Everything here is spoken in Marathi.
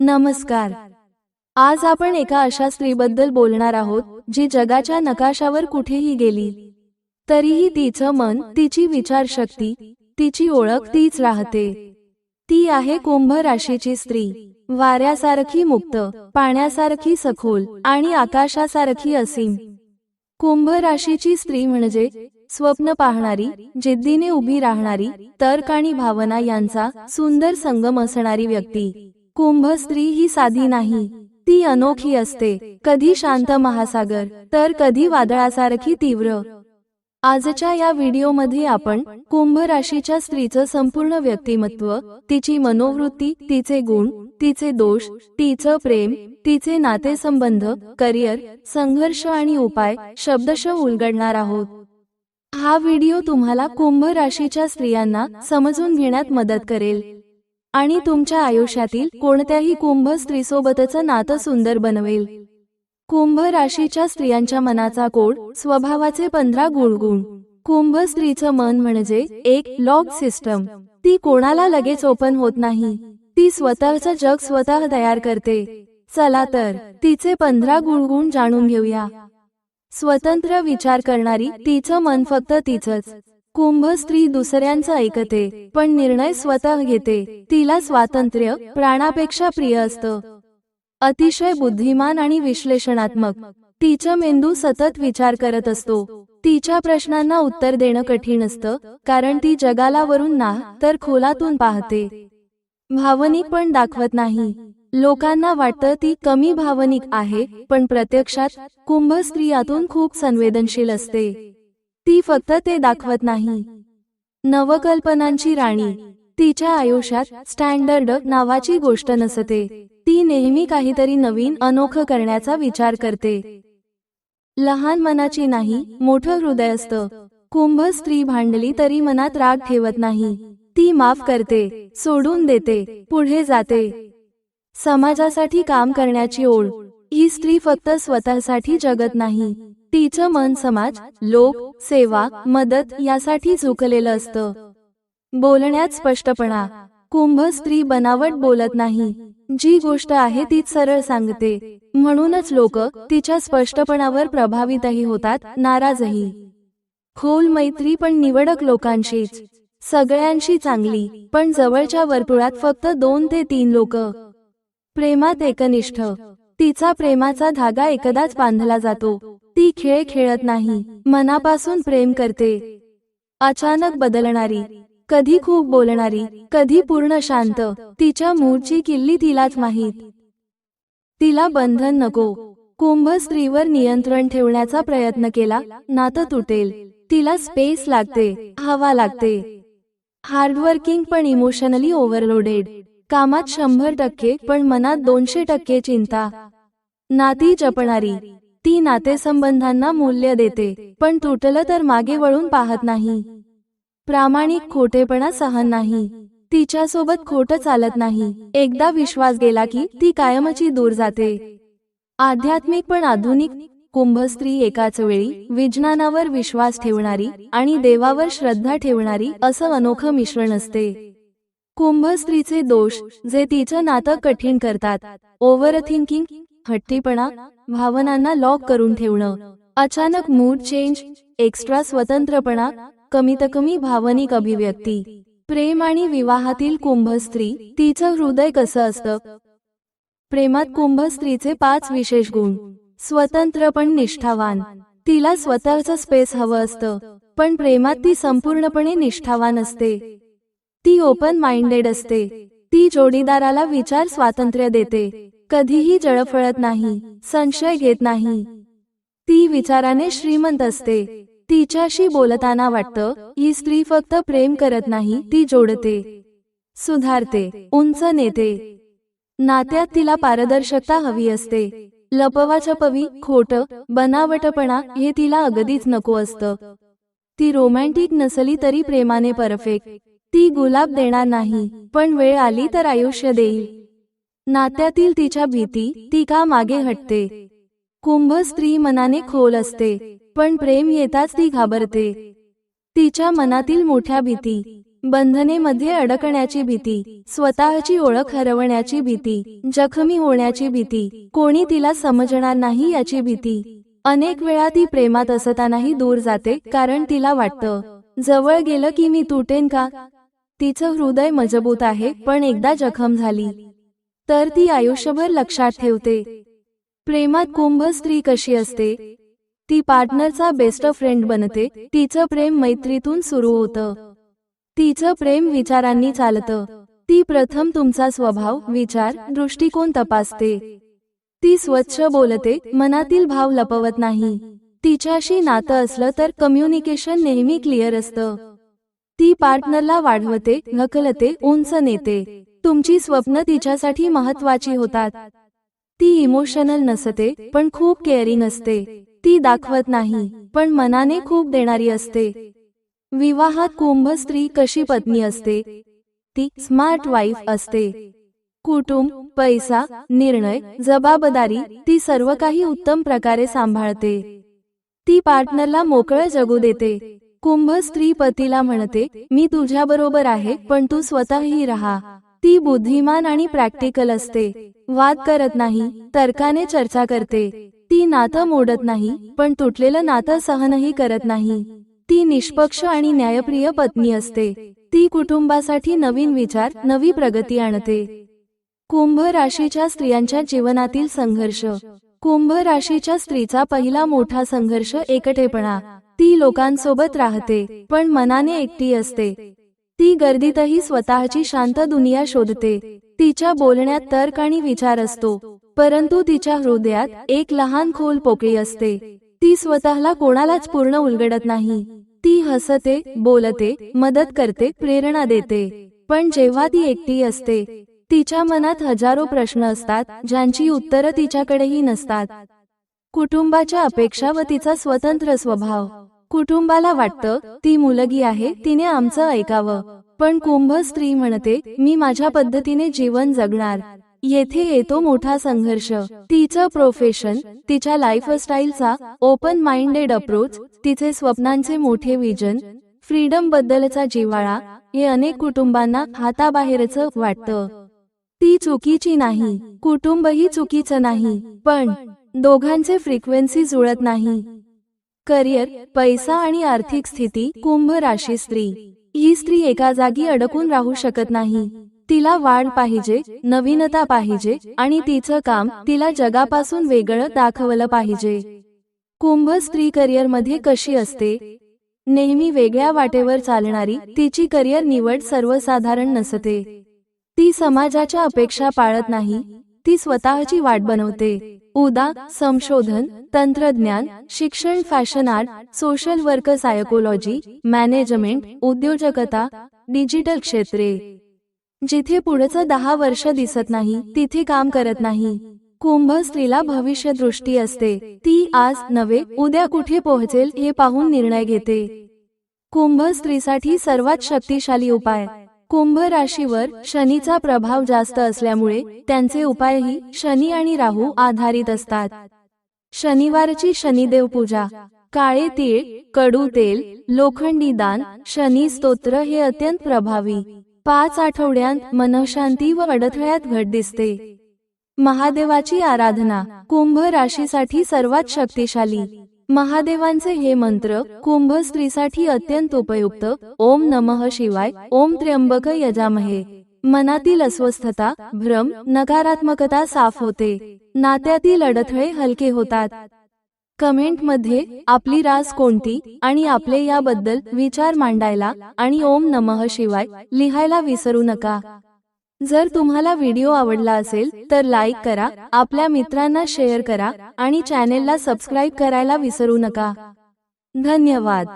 नमस्कार. आज आपण एका अशा स्त्रीबद्दल बोलणार आहोत जी जगाच्या नकाशावर कुठेही गेली. तरीही तिचं मन तिची विचारशक्ती तिची ओळख तीच राहते. ती आहे कुंभ राशीची स्त्री. वाऱ्यासारखी मुक्त पाण्यासारखी सखोल आणि आकाशासारखी असीम. कुंभ राशीची स्त्री म्हणजे स्वप्न पाहणारी जिद्दीने उभी राहणारी तर्क आणि भावना यांचा सुंदर संगम असणारी व्यक्ती. कुंभ स्त्री ही साधी नाही. ती अनोखी असते. कधी शांत महासागर तर कधी वादळासारखी तीव्र. आजच्या या व्हिडिओमध्ये आपण कुंभ राशीच्या स्त्रीचं संपूर्ण व्यक्तिमत्व तिची मनोवृत्ती तिचे गुण तिचे दोष तिचं प्रेम तिचे नातेसंबंध करिअर संघर्ष आणि उपाय शब्दशः उलगडणार आहोत. हा व्हिडिओ तुम्हाला कुंभ राशीच्या स्त्रियांना समजून घेण्यात मदत करेल. आणि तुमच्या आयुष्यातील कोणत्याही कुंभ स्त्रीसोबतचं नातं सुंदर बनवेल. कुंभ राशीच्या स्त्रियांच्या मनाचा कोड स्वभावाचे पंधरा गुणगुण कुंभ स्त्रीचं मन म्हणजे एक लॉक सिस्टम ती कोणाला लगेच ओपन होत नाही. ती स्वतःचं जग स्वतः तयार करते. चला तर तिचे पंधरा गुणगुण जाणून घेऊया. स्वतंत्र विचार करणारी तिचं मन फक्त तिचंच. कुंभ स्त्री दुसऱ्यांचं ऐकते पण निर्णय स्वतः घेते. तिला स्वातंत्र्य प्राणापेक्षा प्रिय असतं. अतिशय बुद्धिमान आणि विश्लेषणात्मक. तिचा मेंदू सतत विचार करत असतो. तिच्या प्रश्नांना उत्तर देणं कठीण असतं कारण ती जगाला वरून ना तर खोलातून पाहते. भावनिक पण दाखवत नाही. लोकांना वाटतं ती कमी भावनिक आहे पण प्रत्यक्षात कुंभ स्त्रियातून खूप संवेदनशील असते. ती फक्त ते दाखवत नाही. नवकल्पनांची राणी तिच्या आयुष्यात स्टँडर्ड नावाची गोष्ट नसते. ती नेहमी काहीतरी नवीन अनोखं करण्याचा विचार करते. लहान मनाची नाही मोठं हृदय असतं. कुंभ स्त्री भांडली तरी मनात राग ठेवत नाही. ती माफ करते सोडून देते पुढे जाते. समाजासाठी काम करण्याची ओढ ही स्त्री फक्त स्वतःसाठी जगत नाही. तिचं मन समाज लोक सेवा मदत यासाठी झुकलेलं असतं. बोलण्यात स्पष्टपणा. कुंभ स्त्री बनावट बोलत नाही. जी गोष्ट आहे तीच सरळ सांगते. म्हणूनच लोक तिच्या स्पष्टपणावर प्रभावितही होतात नाराजही. खोल मैत्री पण निवडक लोकांशीच. सगळ्यांशी चांगली पण जवळच्या वर्तुळात फक्त दोन ते तीन लोक. प्रेमात एकनिष्ठ. तिचा प्रेमाचा धागा एकदाच बांधला जातो. ती खेळ खेळत नाही. मनापासून प्रेम करते. अचानक बदलणारी. कधी खूप बोलणारी. कधी पूर्ण शांत. तिच्या मूळची किल्ली तिलाच माहीत. तिला बंधन नको. कुंभ स्त्रीवर नियंत्रण ठेवण्याचा प्रयत्न केला. नातं तुटेल. तिला स्पेस लागते. हवा लागते. हार्डवर्किंग पण इमोशनली ओव्हरलोडेड. कामात शंभर टक्के पण मनात दोनशे टक्के चिंता. नाती जपणारी. ती नातेसंबंधांना मूल्य देते पण तुटलं तर मागे वळून पाहत नाही. प्रामाणिक खोटेपणा सहन नाही. तिच्यासोबत खोटं चालत नाही. एकदा विश्वास गेला की ती कायमची दूर जाते. आध्यात्मिक पण आधुनिक. कुंभस्त्री एकाच वेळी विज्ञानावर विश्वास ठेवणारी आणि देवावर श्रद्धा ठेवणारी असं अनोखं मिश्रण असते. कुंभ स्त्रीचे दोष जे तिचं नातं कठीण करतात. ओव्हर थिंकिंग हट्टीपणा भावनांना लॉक करून ठेवणं. अचानक मूड चेंज एक्स्ट्रा स्वतंत्रपणा कमीत कमी भावनिक अभिव्यक्ती. प्रेम आणि विवाहातील कुंभ स्त्री तिचं हृदय कसं असतं? प्रेमात कुंभ स्त्रीचे पाच विशेष गुण. स्वतंत्र पण निष्ठावान. तिला स्वतःचं स्पेस हवं असतं. पण प्रेमात ती संपूर्णपणे निष्ठावान असते. ती ओपन माइंडेड असते. ती जोडीदाराला विचार स्वातंत्र्य देते. कधीही जळफळत नाही संशय घेत नाही. ती विचाराने श्रीमंत असते. तिच्याशी बोलताना वाटतं ही स्त्री फक्त प्रेम करत नाही ती जोडते. सुधारते उंच नेते. नात्यात तिला पारदर्शकता हवी असते. लपवाछपवी खोट बनावटपणा हे तिला अगदीच नको असतं. ती रोमॅन्टिक नसली तरी प्रेमाने परफेक्ट ती गुलाब देणार नाही पण वेळ आली तर आयुष्य देईल. नात्यातील तिच्या भीती ती का मागे हटते? कुंभ स्त्री मनाने खोल असते पण प्रेम येताच ती घाबरते. तिच्या मनातील मोठ्या भीती बंधनेमध्ये अडकण्याची भीती स्वतःची ओळख हरवण्याची भीती जखमी होण्याची भीती कोणी तिला समजणार नाही याची भीती. अनेक वेळा ती प्रेमात असतानाही दूर जाते कारण तिला वाटतं जवळ गेलं की मी तुटेन का? तिचं हृदय मजबूत आहे पण एकदा जखम झाली. तर ती आयुष्यभर लक्षात ठेवते. प्रेमात कुंभ स्त्री कशी असते? ती पार्टनरचा बेस्ट फ्रेंड बनते तिचं प्रेम मैत्रीतून सुरू होतं. तिचं प्रेम विचारांनी चालतं. ती प्रथम तुमचा स्वभाव विचार दृष्टिकोन तपासते. ती स्वच्छ बोलते मनातील भाव लपवत नाही. तिच्याशी नातं असलं तर कम्युनिकेशन नेहमी क्लिअर असतं. ती पार्टनरला वाढवते ढकलते उंच नेते. तुमची स्वप्न तिच्यासाठी महत्वाची होतात. ती इमोशनल नसते पण खूप केअरिंग असते. ती दाखवत नाही पण मनाने खूप देणारी असते. विवाहात कुंभ स्त्री कशी पत्नी असते? ती स्मार्ट वाईफ असते. कुटुंब पैसा निर्णय जबाबदारी ती सर्व काही उत्तम प्रकारे सांभाळते. ती पार्टनरला मोकळं जगू देते. कुंभ स्त्री पतीला म्हणते मी तुझ्याबरोबर आहे पण तू स्वतःही राहा. ती बुद्धिमान आणि प्रॅक्टिकल असते. वाद करत नाही तर्काने चर्चा करते. ती नातं मोडत नाही पण तुटलेलं नातं सहनही करत नाही. ती निष्पक्ष आणि न्यायप्रिय पत्नी असते. ती कुटुंबासाठी नवीन विचार नवी प्रगती आणते. कुंभ राशीच्या स्त्रियांच्या जीवनातील संघर्ष. कुंभ राशीच्या स्त्रीचा पहिला मोठा संघर्ष एकटेपणा. ती लोकांसोबत राहते पण मनाने एकटी असते. ती गर्दीतही स्वतःची शांत दुनिया शोधते. तिच्या बोलण्यात तर्क आणि विचार असतो परंतु तिच्या हृदयात एक लहान खोल पोकळी असते. ती स्वतःला कोणालाच पूर्ण उलगडत नाही. ती हसते बोलते मदत करते प्रेरणा देते. पण जेव्हा ती एकटी असते तिच्या मनात हजारो प्रश्न असतात ज्यांची उत्तरं तिच्याकडेही नसतात. कुटुंबाच्या अपेक्षा व तिचा स्वतंत्र स्वभाव. कुटुंबाला वाटतं ती मुलगी आहे तिने आमचं ऐकावं. पण कुंभ स्त्री म्हणते मी माझ्या पद्धतीने जीवन जगणार. येथे येतो मोठा संघर्ष. तिचं प्रोफेशन तिच्या लाईफस्टाईलचा ओपन माइंडेड अप्रोच तिचे स्वप्नांचे मोठे विजन फ्रीडम बद्दलचा जिव्हाळा हे अनेक कुटुंबांना हाताबाहेरच वाटतं. ती चुकीची नाही. कुटुंबही चुकीचं नाही. पण दोघांचे फ्रिक्वेन्सी जुळत नाही. करिअर पैसा आणि आर्थिक स्थिती कुंभ राशी स्त्री. ही स्त्री एका जागी अडकून राहू शकत नाही. तिला वाढ पाहिजे नवीनता पाहिजे आणि तिचं काम तिला जगापासून वेगळं दाखवलं पाहिजे. कुंभ स्त्री करिअरमध्ये कशी असते? नेहमी वेगळ्या वाटेवर चालणारी तिची करिअर निवड सर्वसाधारण नसते. ती समाजाच्या अपेक्षा पाळत नाही ती स्वतःची वाट बनवते. उदा संशोधन तंत्रज्ञान शिक्षण fashion art social work psychology management उद्योजकता डिजिटल क्षेत्रे. जिथे पुढचं दहा वर्ष दिसत नाही तिथे काम करत नाही. कुंभ स्त्रीला भविष्य दृष्टी असते. ती आज नव्हे उद्या कुठे पोहोचेल हे पाहून निर्णय घेते. कुंभ स्त्रीसाठी सर्वात शक्तिशाली उपाय. कुंभ राशीवर शनीचा प्रभाव जास्त असल्यामुळे त्यांचे उपायही शनी आणि राहू आधारित असतात. शनिवारची शनिदेव पूजा. काळे तीळ कडू तेल लोखंडी दान शनी स्तोत्र हे अत्यंत प्रभावी. पाच आठवड्यांत मनशांती व अडथळ्यात घट दिसते. महादेवाची आराधना. कुंभ राशीसाठी सर्वात शक्तिशाली. महादेवांचे हे मंत्र कुंभ स्त्रीसाठी अत्यंत उपयुक्त. ओम नमः शिवाय. ओम त्र्यंबक यजामहे. मनातील अस्वस्थता भ्रम नकारात्मकता साफ होते. नात्यातील अडथळे हलके होतात. कमेंटमध्ये आपली रास कोणती आणि आपले याबद्दल विचार मांडायला आणि ओम नमः शिवाय लिहायला विसरू नका. जर तुम्हाला व्हिडिओ आवडला असेल तर लाईक करा आपल्या मित्रांना शेअर करा आणि चॅनेलला सबस्क्राईब करायला विसरू नका. धन्यवाद.